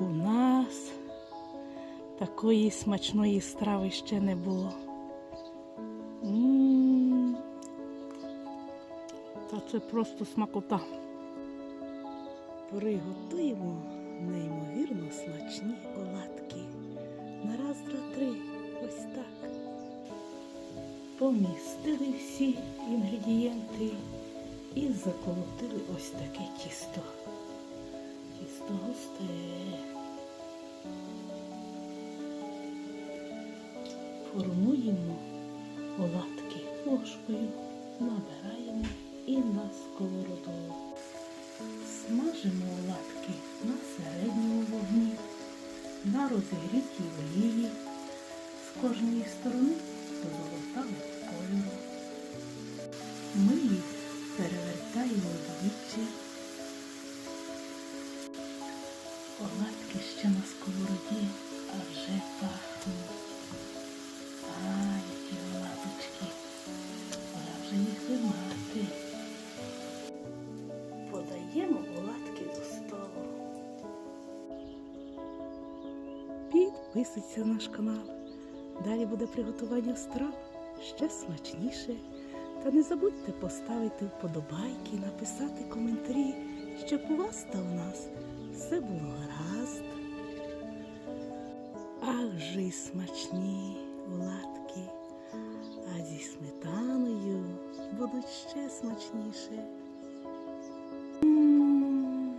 У нас такої смачної страви ще не було. Та це просто смакота. Приготуємо неймовірно смачні оладки. На раз, два, три. Ось так. Помістили всі інгредієнти і заколотили ось таке тісто. Тісто густе. Формуємо оладки ложкою, набираємо і на сковороду. Смажимо оладки на середньому вогні, на розігрітій олії з кожної сторони до золотавого кольору. Ми їх перевертаємо двічі. Оладки ще на сковороді, а вже пахнуть. Вимати. Подаємо оладки до столу. Підписуйся на наш канал. Далі буде приготування страв ще смачніше. Та не забудьте поставити вподобайки, написати коментарі, щоб у вас та у нас все було гаразд. Ах же й смачні оладки, а зі сметаною будуть ще смачніше. М,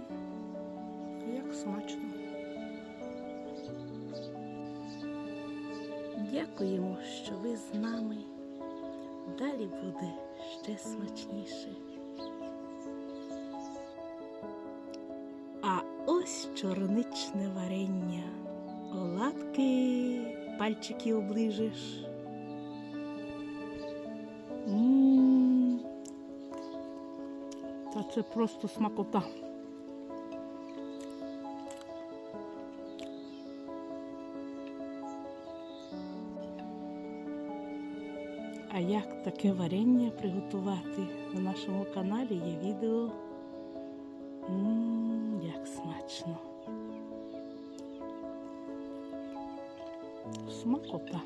Як смачно. Дякуємо, що ви з нами. Далі буде ще смачніше. А ось чорничне варення. Оладки, пальчики оближеш. Та це просто смакота. А як таке варення приготувати на нашому каналі є відео. Мм, як смачно. Смакота.